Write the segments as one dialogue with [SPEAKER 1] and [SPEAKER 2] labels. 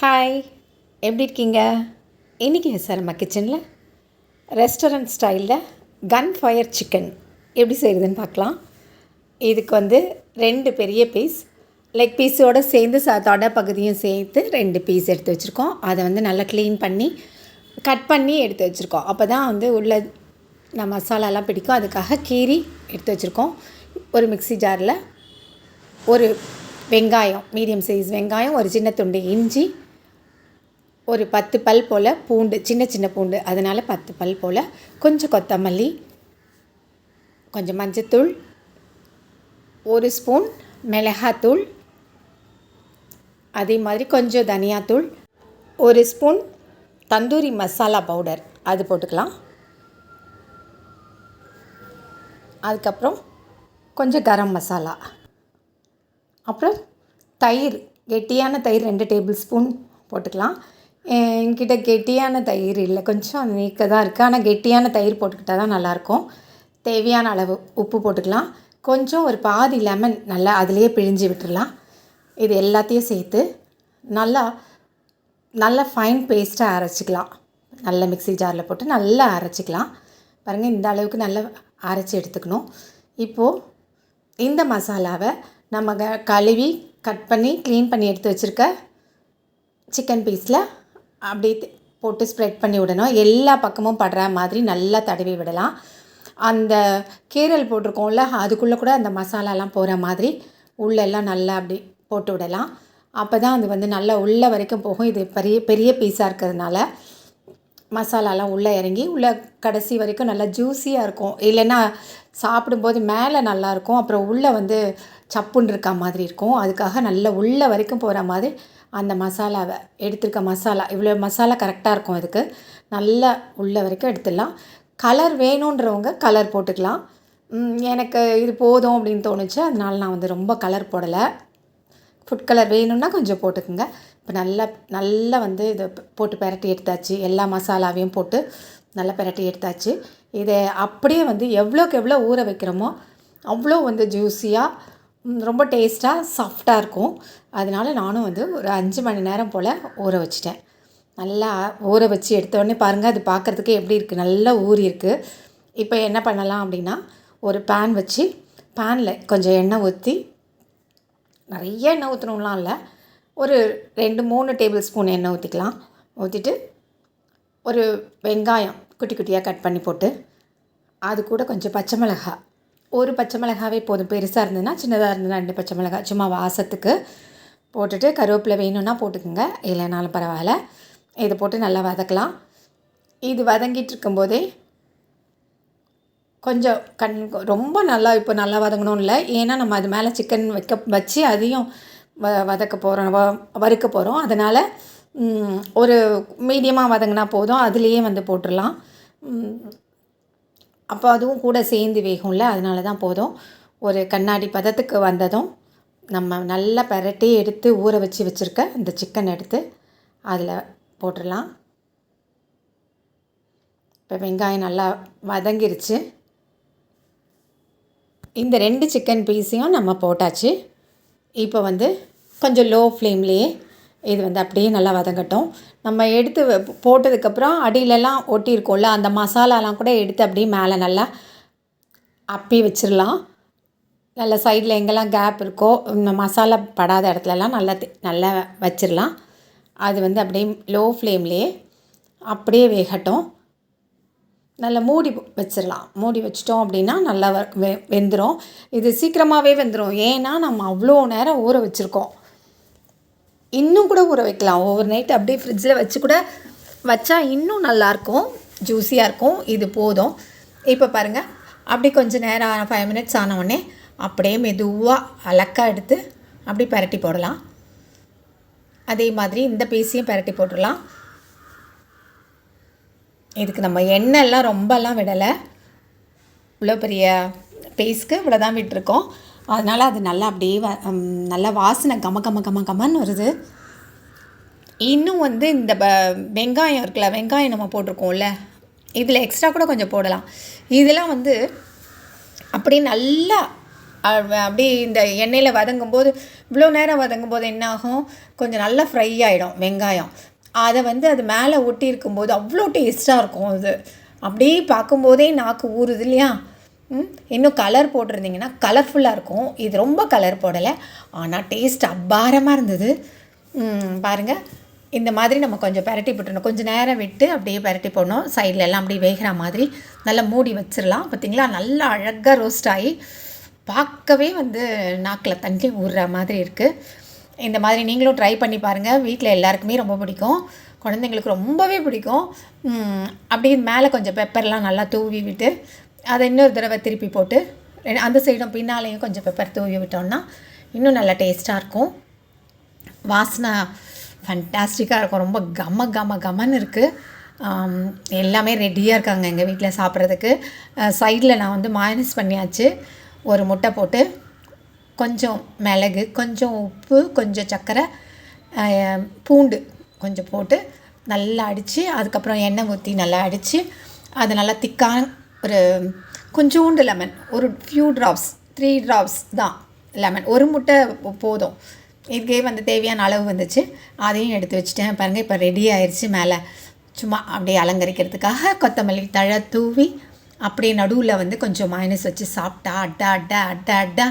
[SPEAKER 1] Hi எப்படி இருக்கீங்க? இன்றைக்கி சார் நம்ம கிச்சனில் ரெஸ்டாரண்ட் ஸ்டைலில் கன் ஃபயர் சிக்கன் எப்படி செய்கிறதுன்னு பார்க்கலாம். இதுக்கு வந்து ரெண்டு பெரிய பீஸ் லெக் பீஸோடு சேர்ந்து ச தொட பகுதியும் சேர்த்து ரெண்டு பீஸ் எடுத்து வச்சுருக்கோம். அதை வந்து நல்லா க்ளீன் பண்ணி கட் பண்ணி எடுத்து வச்சுருக்கோம். அப்போ தான் வந்து உள்ள நான் மசாலாலாம் பிடிக்கும். அதுக்காக கீரி எடுத்து வச்சுருக்கோம். ஒரு மிக்ஸி ஜாரில் ஒரு வெங்காயம் மீடியம் சைஸ் வெங்காயம் ஒரு சின்ன துண்டு இஞ்சி ஒரு பத்து பல் போல் பூண்டு சின்ன சின்ன பூண்டு. அதனால் பத்து பல் போல் கொஞ்சம் கொத்தமல்லி கொஞ்சம் மஞ்சத்தூள் ஒரு ஸ்பூன் மிளகாத்தூள் அதே மாதிரி கொஞ்சம் தனியாத்தூள் ஒரு ஸ்பூன் தந்தூரி மசாலா பவுடர். அது போட்டுக்கலாம். அதுக்கப்புறம் கொஞ்சம் கரம் மசாலா. அப்புறம் தயிர் கெட்டியான தயிர் ரெண்டு டேபிள் ஸ்பூன் போட்டுக்கலாம். என்கிட்ட கெட்டியான தயிர் இல்லை. கொஞ்சம் நீக்க தான் இருக்குது ஆனால் கெட்டியான தயிர் போட்டுக்கிட்டால் தான் நல்லாயிருக்கும். தேவையான அளவு உப்பு போட்டுக்கலாம். கொஞ்சம் ஒரு பாதி லெமன் நல்லா அதுலேயே பிழிஞ்சு விட்டுடலாம் இது எல்லாத்தையும் சேர்த்து நல்லா நல்லா ஃபைன் பேஸ்ட்டாக அரைச்சிக்கலாம். நல்ல மிக்ஸி ஜாரில் போட்டு நல்லா அரைச்சிக்கலாம். பாருங்கள் இந்த அளவுக்கு நல்லா அரைச்சி எடுத்துக்கணும். இப்போது இந்த மசாலாவை நம்ம க கழுவி கட் பண்ணி க்ளீன் பண்ணி எடுத்து வச்சுருக்க சிக்கன் பீஸில் அப்படியே போட்டு ஸ்ப்ரெட் பண்ணி விடணும். எல்லா பக்கமும் படுற மாதிரி நல்லா தடவி விடலாம். அந்த கீரல் போட்டிருக்கோம்ல அதுக்குள்ளே கூட அந்த மசாலாலாம் போகிற மாதிரி உள்ளெல்லாம் நல்லா அப்படி போட்டு விடலாம். அப்போ தான் அது வந்து நல்லா உள்ள வரைக்கும் போகும். இது பெரிய பெரிய பீஸாக இருக்கிறதுனால. மசாலாலாம் உள்ளே இறங்கி உள்ளே கடைசி வரைக்கும் நல்லா ஜூஸியாக இருக்கும். இல்லைன்னா சாப்பிடும்போது மேலே நல்லாயிருக்கும் அப்புறம் உள்ளே வந்து சப்புன்னு இருக்க மாதிரி இருக்கும். அதுக்காக நல்லா உள்ளே வரைக்கும் போகிற மாதிரி அந்த மசாலாவை எடுத்திருக்க மசாலா. இவ்வளோ மசாலா கரெக்டாக இருக்கும் அதுக்கு. நல்லா உள்ளே வரைக்கும் எடுத்துடலாம். கலர் வேணுன்றவங்க கலர் போட்டுக்கலாம். எனக்கு இது போதும் அப்படின்னு தோணுச்சு. அதனால நான் வந்து ரொம்ப கலர் போடலை. ஃபுட் கலர் வேணும்னா கொஞ்சம் போட்டுக்கோங்க. இப்போ நல்லா நல்லா வந்து இதை போட்டு பெரட்டி எடுத்தாச்சு. எல்லா மசாலாவையும் போட்டு நல்லா பெரட்டி எடுத்தாச்சு. இதை அப்படியே வந்து எவ்வளோக்கு எவ்வளோ ஊற வைக்கிறோமோ அவ்வளோ வந்து ஜூஸியாக ரொம்ப டேஸ்ட்டாக சாஃப்டாக இருக்கும். அதனால நானும் வந்து ஒரு அஞ்சு மணி நேரம் போல் ஊற வச்சிட்டேன். நல்லா ஊற வச்சு எடுத்தோடனே பாருங்கள் அது பார்க்குறதுக்கு எப்படி இருக்குது நல்லா ஊறி இருக்குது இப்போ என்ன பண்ணலாம் அப்படின்னா ஒரு பேன் வச்சு பேனில் கொஞ்சம் எண்ணெய் ஊற்றி நிறைய எண்ணெய் ஊற்றணும்லாம் இல்லை. ஒரு ரெண்டு மூணு டேபிள் ஸ்பூன் எண்ணெய் ஊற்றிக்கலாம் ஊற்றிட்டு ஒரு வெங்காயம் குட்டி குட்டியாக கட் பண்ணி போட்டு அது கூட கொஞ்சம் பச்சை மிளகாய் ஒரு பச்சை மிளகாவே போதும். பெருசாக இருந்ததுன்னா சின்னதாக இருந்ததுன்னா ரெண்டு பச்சை மிளகாய் சும்மா வாசத்துக்கு போட்டுட்டு கருவேப்பிலை வேணும்னா போட்டுக்கோங்க. இல்லைனாலும் பரவாயில்ல. இதை போட்டு நல்லா வதக்கலாம். இது வதங்கிட்டு இருக்கும்போதே கொஞ்சம் கண் ரொம்ப நல்லா இப்போ நல்லா வதங்கணும் இல்லை. ஏன்னா நம்ம அது மேலே சிக்கன் வைக்க வச்சு அதையும் வ வதக்க போகிறோம் வ வறுக்க போகிறோம் அதனால் ஒரு மீடியமாக வதங்கினா போதும். அதுலேயே வந்து போட்டுடலாம். அப்போ அதுவும் கூட சேர்ந்து வேகும்ல. அதனால தான் போதும். ஒரு கண்ணாடி பதத்துக்கு வந்ததும் நம்ம நல்லா பரட்டி எடுத்து ஊற வச்சு வச்சுருக்க இந்த சிக்கன் எடுத்து அதில் போட்டுடலாம். இப்போ வெங்காயம் நல்லா வதங்கிருச்சு. இந்த ரெண்டு சிக்கன் பீஸையும் நம்ம போட்டாச்சு. இப்போ வந்து கொஞ்சம் லோ ஃப்ளேம்லேயே இது வந்து அப்படியே நல்லா வதங்கட்டும். நம்ம எடுத்து வ- போட்டதுக்கப்புறம் அடியிலலாம் ஒட்டியிருக்கோம்ல அந்த மசாலாலாம் கூட எடுத்து அப்படியே மேலே நல்லா அப்பி வச்சிடலாம் நல்ல சைடில் எங்கெல்லாம் கேப் இருக்கோ இந்த மசாலா படாத இடத்துலலாம் நல்லா நல்லா வச்சிடலாம் அது வந்து அப்படியே லோ ஃப்ளேம்லேயே அப்படியே வேகட்டும். நல்லா மூடி வச்சிடலாம் மூடி வச்சிட்டோம் அப்படின்னா நல்லா வெ வெந்துடும் இது சீக்கிரமாகவே வெந்துடும் ஏன்னா நம்ம அவ்வளோ நேரம் ஊற வச்சுருக்கோம். இன்னும் கூட ஊற வைக்கலாம். ஓவர் நைட் அப்படியே ஃப்ரிட்ஜில் வச்சு கூட வச்சா இன்னும் நல்லாயிருக்கும் ஜூஸியாக இருக்கும். இது போதும். இப்போ பாருங்கள் அப்படி கொஞ்சம் நேரம் ஃபைவ் மினிட்ஸ் ஆனவுடனே அப்படியே மெதுவாக அலக்காக எடுத்து அப்படி பரட்டி போடலாம். அதே மாதிரி இந்த பீஸையும் பரட்டி போட்டுடலாம் இதுக்கு நம்ம எண்ணெய்லாம் ரொம்பலாம் விடலை. இவ்வளோ பெரிய பேஸ்க்கு இவ்வளோ தான் விட்டுருக்கோம். அதனால் அது நல்லா அப்படியே வ நல்லா வாசனை கம கம கம கமன்னு வருது. இன்னும் வந்து இந்த ப வெங்காயம் இருக்குல்ல வெங்காயம் நம்ம போட்டிருக்கோம்ல இதில் எக்ஸ்ட்ரா கூட கொஞ்சம் போடலாம். இதெல்லாம் வந்து அப்படியே நல்லா அப்படியே இந்த எண்ணெயில் வதங்கும் போது இவ்வளோ நேரம் வதங்கும் போது என்ன ஆகும்? கொஞ்சம் நல்லா ஃப்ரை ஆகிடும் வெங்காயம். அதை வந்து அது மேலே ஒட்டி இருக்கும்போது அவ்வளோ டேஸ்ட்டாக இருக்கும் அது. அப்படியே பார்க்கும்போதே நாக்கு ஊறுது இல்லையா? ம், இன்னும் கலர் போட்டிருந்தீங்கன்னா கலர்ஃபுல்லாக இருக்கும். இது ரொம்ப கலர் போடலை. ஆனால் டேஸ்ட் அபாரமாக இருந்தது. பாருங்கள் பாருங்க. இந்த மாதிரி நம்ம கொஞ்சம் பெரட்டி போட்டுடணும். கொஞ்சம் நேரம் விட்டு அப்படியே பெரட்டி போடணும். சைடில் எல்லாம் அப்படியே வேகிற மாதிரி நல்லா மூடி வச்சிடலாம். பார்த்தீங்களா? நல்லா அழகாக ரோஸ்ட் ஆகி பார்க்கவே வந்து நாக்கில் தண்ணி ஊறுற மாதிரி இருக்குது இந்த மாதிரி நீங்களும் ட்ரை பண்ணி பாருங்கள் வீட்டில் எல்லாருக்குமே ரொம்ப பிடிக்கும். குழந்தைங்களுக்கு ரொம்பவே பிடிக்கும். அப்படியே மேலே கொஞ்சம் பெப்பர்லாம் நல்லா தூவி விட்டு அதை இன்னொரு தடவை திருப்பி போட்டு அந்த சைடும் பின்னாலேயும் கொஞ்சம் பெப்பர் தூவி விட்டோம்னா இன்னும் நல்லா டேஸ்ட்டாக இருக்கும். வாசனை ஃபண்டாஸ்டிக்காக இருக்கும். ரொம்ப கம கம கமன்னு இருக்குது எல்லாமே ரெடியாக இருக்காங்க எங்கள் வீட்டில் சாப்பிட்றதுக்கு. சைடில் நான் வந்து மாயனஸ் பண்ணியாச்சு. ஒரு முட்டை போட்டு கொஞ்சம் மிளகு கொஞ்சம் உப்பு கொஞ்சம் சர்க்கரை பூண்டு கொஞ்சம் போட்டு நல்லா அடித்து அதுக்கப்புறம் எண்ணெய் ஊற்றி நல்லா அடித்து அது நல்லா திக்கான ஒரு கொஞ்சோண்டு லெமன் ஒரு ஃபியூ ட்ராப்ஸ் த்ரீ ட்ராப்ஸ் தான் லெமன் ஒரு முட்டை போதும். இதுக்கே வந்து தேவையான அளவு வந்துச்சு. அதையும் எடுத்து வச்சுட்டேன். பாருங்கள் இப்போ ரெடி ஆயிடுச்சு மேலே. சும்மா அப்படியே அலங்கரிக்கிறதுக்காக கொத்தமல்லி தழை தூவி அப்படியே நடுவில் வந்து கொஞ்சம் மைனஸ் வச்சு சாப்பிட்டா அட்டா அட்டா அட்டா அட்டா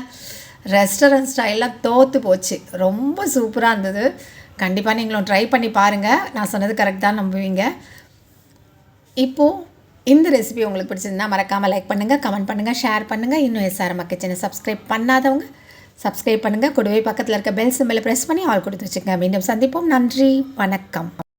[SPEAKER 1] ரெஸ்டாரண்ட் ஸ்டைல்லாம் தோற்று போச்சு. ரொம்ப சூப்பராக இருந்தது. கண்டிப்பாக நீங்களும் ட்ரை பண்ணி பாருங்கள் நான் சொன்னது கரெக்ட் தான் நம்புவீங்க. இப்போது இந்த ரெசிபி உங்களுக்கு பிடிச்சிருந்தா மறக்காமல் லைக் பண்ணுங்கள் கமெண்ட் பண்ணுங்கள் ஷேர் பண்ணுங்கள் இன்னும் எஸ்ஆர்எம் கிச்சனை சப்ஸ்கிரைப் பண்ணாதவங்க சப்ஸ்கிரைப் பண்ணுங்கள் கூடவே பக்கத்தில் இருக்க பெல் சிம்பிளை ப்ரெஸ் பண்ணி ஆல் கொடுத்து வச்சுக்கோங்க. மீண்டும் சந்திப்போம். நன்றி. வணக்கம்.